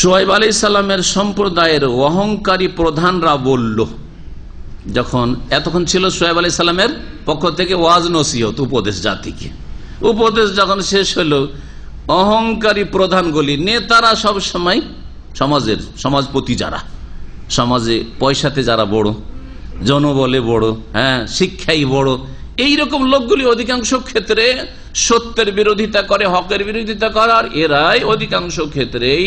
সোয়াইব আলি সাল্লামের সম্প্রদায়ের অহংকারী প্রধানরা বলল, যখন এতক্ষণ ছিল সোয়েব আলি সাল্লামের পক্ষ থেকে ওয়াজ নসিহত উপদেশ জাতিকে। উপদেশ যখন শেষ হলো, অহংকারী প্রধানগুলি, নেতারা সব সময় সমাজের, সমাজপতি যারা, সমাজে পয়সাতে যারা বড়, জনবলে বড় হ্যাঁ শিক্ষাই বড় এই রকম লোকগুলি অধিকাংশ ক্ষেত্রে সত্যের বিরোধিতা করে, হকের বিরোধিতা করে, আর এরাই অধিকাংশ ক্ষেত্রেই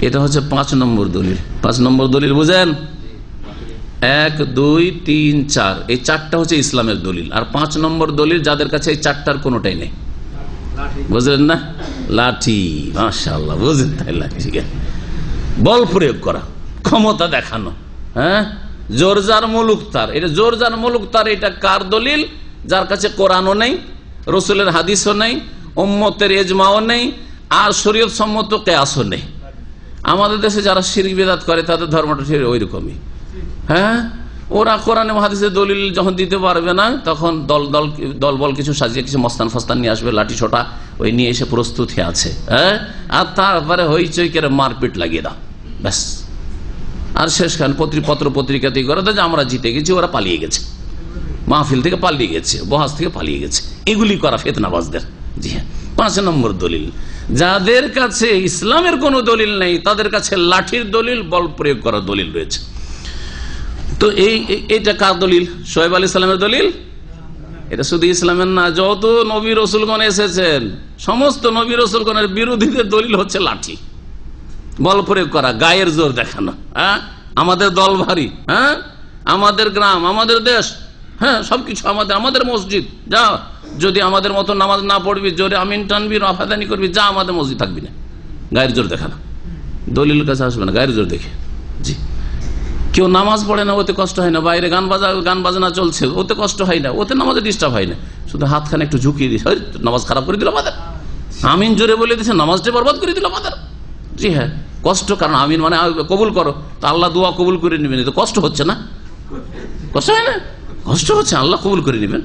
এটা হচ্ছে পাঁচ নম্বর দলিল। পাঁচ নম্বর দলিল বুঝেন? এক, দুই, তিন, চার। এই চারটা হচ্ছে ইসলামের দলিল। আর পাঁচ নম্বর দলিল যাদের কাছে এই চারটার কোনোটাই নেই। বুঝলেন না? লাঠি। মাশাল্লাহ বুঝলেন তাই লাঠি। বল প্রয়োগ করা, ক্ষমতা দেখানো হ্যাঁ? জোরজার মুলুক তার। এটা জোরজার মুলুক তার, এটা কার দলিল? যার কাছে কোরআনও নেই, রসুলের হাদিসও নেই ওম্মতের এজমাও নেই, আর শরীয়ত সম্মত কেয়াসও নেই। আমাদের দেশে যারা শিরিক বেদাত করে, তাদের ধর্মটা ঠিক ওই রকমই হ্যাঁ? ওরা কোরআনে মহাদিসের দলিল যখন দিতে পারবে না, তখন দল দল দল বল কিছু সাজিয়ে, কিছু মস্তান ফস্তান নিয়ে আসবে, লাঠি ছোটা, ওই নিয়ে এসে প্রস্তুত হয়ে আছে। হ্যাঁ? আর তারপরে হইচই করে মারপিট লাগিয়ে দাও। ব্যাস। আর শেষ খান পত্র পত্রিকাতে করে যে আমরা জিতে গেছি, ওরা পালিয়ে গেছে। মাহফিল থেকে পালিয়ে গেছে বহাজ থেকে পালিয়ে গেছে। এগুলি করা ফেতনাবাজদের। জি হ্যাঁ। পাঁচ নম্বর দলিল। যাদের কাছে ইসলামের কোন দলিল নেই, তাদের কাছে লাঠির দলিল, বল প্রয়োগ করার দলিল রয়েছে। তো এই এটা কার দলিল? সোহেব আলী ইসলামের দলিল? এটা শুধু ইসলামের না, যত নবী রসুলগণ এসেছেন, সমস্ত নবী রসুলগণের বিরোধীদের দলিল হচ্ছে লাঠি। বল প্রয়োগ করা, গায়ের জোর দেখানো হ্যাঁ? আমাদের দল ভারী হ্যাঁ? আমাদের গ্রাম, আমাদের দেশ হ্যাঁ? সবকিছু আমাদের আমাদের মসজিদ যা যদি আমাদের মতো নামাজ না পড়বি, জোরে আমিন টানবি, রফাদানি করবি, যা আমাদের মসজিদ থাকবি না। গায়ের জোর দেখানো দলিল কাছে আসবে না, গায়ের জোর দেখে। জি। কেউ নামাজ পড়ে না, ওতে কষ্ট হয় না। বাইরে গান বাজা, গান বাজনা চলছে, ওতে কষ্ট হয় না, ওতে নামাজে ডিস্টার্ব হয় না। শুধু হাতখানে একটু ঝুঁকিয়ে দিস নামাজ খারাপ করে দিল আমাদের। আমিন জোরে বলে দিছে, নামাজটা বরবাদ করে দিল আমাদের। জি হ্যাঁ কষ্ট কারণ আমিন মানে কবুল করো। তো আল্লাহ দোয়া কবুল করে নেবেন তো কষ্ট হচ্ছে না। কষ্ট হয় না? কষ্ট হচ্ছে, আল্লাহ কবুল করে নেবেন।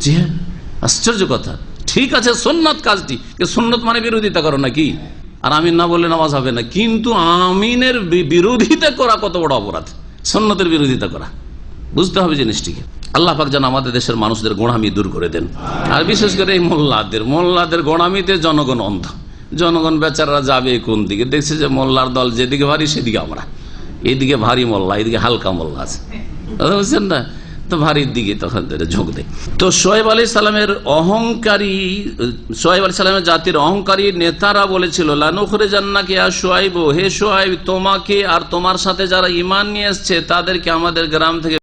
জি হ্যাঁ। আশ্চর্য কথা। ঠিক আছে সোননাথ কাজটি সোননাথ মানে বিরোধিতা করো নাকি? আর আমিন না বললে নামাজ হবে না। কিন্তু আমিনের বিরোধিতা করা কত বড় অপরাধ। সন্ন্যতের বিরোধিতা করা। বুঝতে হবে জিনিসটিকে। আল্লাহ পাক যেন আমাদের দেশের মানুষদের গোড়ামি দূর করে দেন। আর বিশেষ করে এই মোল্লাদের। মোল্লাদের গোড়ামিতে জনগণ অন্ধ। জনগণ বেচারা যাবে কোন দিকে? দেখছে যে মোল্লার দল যেদিকে ভারী, সেদিকে আমরা। এদিকে ভারী মোল্লা, এদিকে হালকা মোল্লা আছে। বুঝছেন না? তো ভারীর দিকে তখন ঝোঁক দেয়। তো সোহেব আলী সালামের অহংকারী সোহেব আলী সালামের জাতির অহংকারী নেতারা বলেছিল লানুখরে জান্নাকে আর সোয়াইব হে সোয়াইব তোমাকে আর তোমার সাথে যারা ইমান নিয়ে এসছে, তাদেরকে আমাদের গ্রাম থেকে